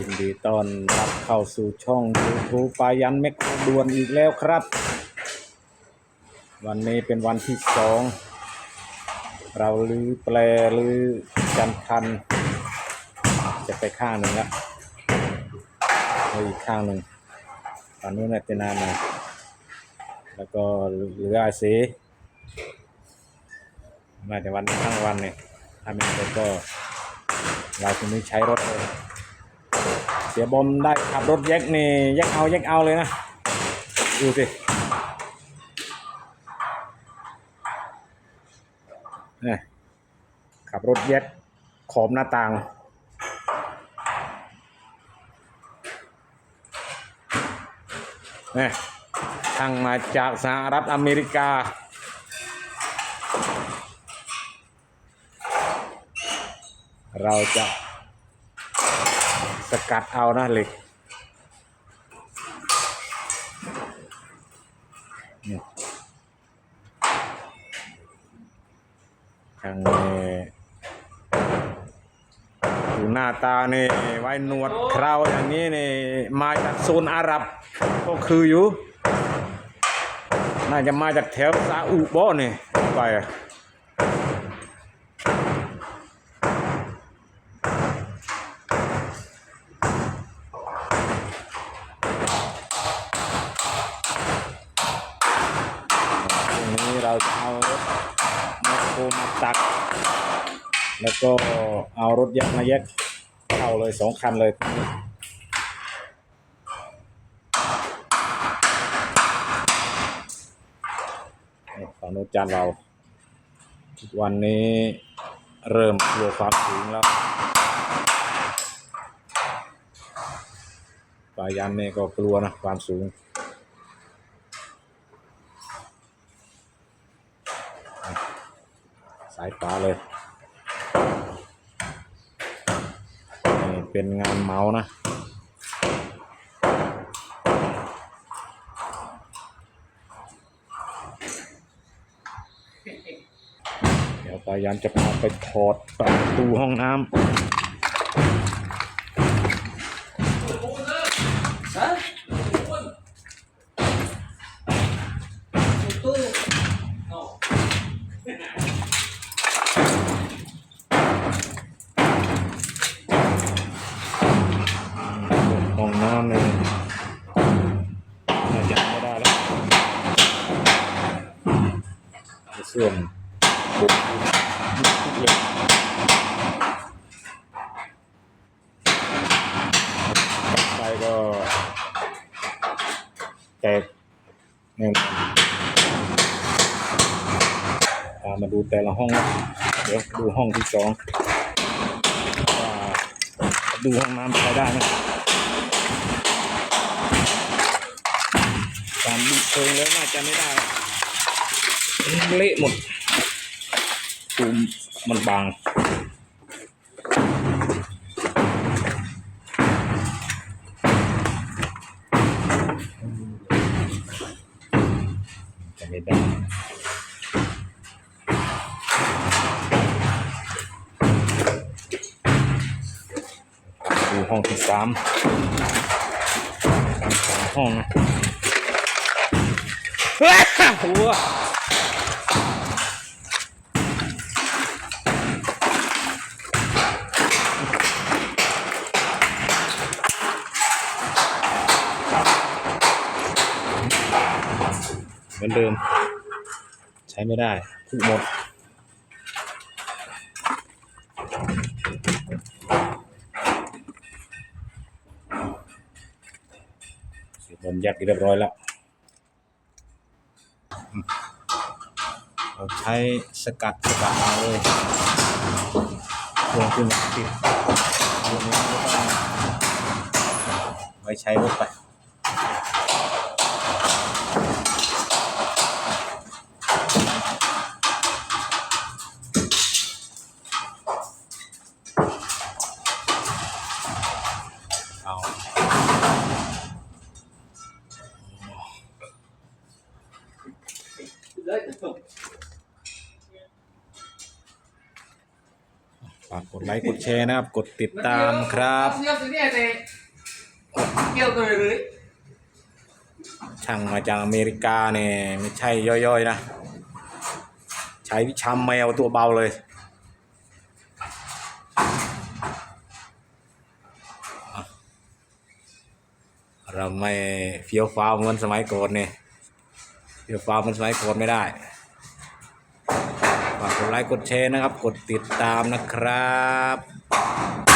ยินดีต้อนรับเข้าสู่ช่อง YouTube ปายันแมคโครดวนอีกแล้วครับ วันนี้เป็นวันที่สอง เราลือแปลลือจันทัน จะไปข้างหนึ่งละเอาอีกข้างหนึ่งฝั่งนู้นน่ะเจนานหน่อยแล้วก็เหลืออาเสีมาแต่วันนี้ทั้งวันเนี่ยถ้าไม่ได้ก็เราคนนี้ใช้รถเลย สียบอมได้ขับรถแยกนี่แยกเอาแยกเอาเลยนะ ดูสิเนี่ยขับรถแยกขอบหน้าต่างเนี่ยทางมาจากสหรัฐอเมริกาเราจะ กัดเอานะเหล็กนี่ทางนี้ดูหน้าตานี่ไว้หนวดเคราวอย่างนี้นี่มาจากโซนอาหรับก็คืออยู่ น่าจะมาจากแถวซาอุบ่นี่ไปอะ ตรงนี้เราจะเอารถแมคโครมาตัก แล้วก็เอารถยักษ์มาแยกเข้าเลยสองคันเลยฝั่งโน้นจานเรา วันนี้เริ่มกลัวความสูงแล้วปายันเนี่ยก็กลัวนะความสูงสายฟ้าเลย นี่ เป็นงานเมาส์นะ เดี๋ยวปายันจะพาไปถอดประตูห้องน้ำ สื่อมบุกเลยไปก็แตกเนี่ยตามมาดูแต่ละห้องนะเดี๋ยวดูห้องที่สองดูห้องน้ำใช้ได้ไหมตามดูเชิงแล้วน่าจะไม่ได้ เละหมดตูมมันบางจะไม่ได้ดูห้องที่สามสามห้องนะเฮ้ยหัว เหมือนเดิม ใช้ไม่ได้ผุหมดเสียบอมยัดเรียบร้อยแล้ว เรา ใช้สกัดสกัดเอาเลยเครื่องขึ้นมาติดเครื่องนี้ก็ต้องไว้ใช้รถไปากกดไลค์กดแชร์นะครับ กดติดตามครับเสื้อตัวนี้เลยช่างมาจากอเมริกาเนี่ยไม่ใช่ย่อยๆนะ ใช้วิชามแมวตัวเบาเลยเราไม่เฟี้ยวฟ้าวเหมือนสมัยก่อนเนี่ยเฟี้ยวฟ้าวเหมือนสมัยก่อนไม่ได้ ฝากกดไลค์กดแชร์นะครับ กดติดตามนะครับ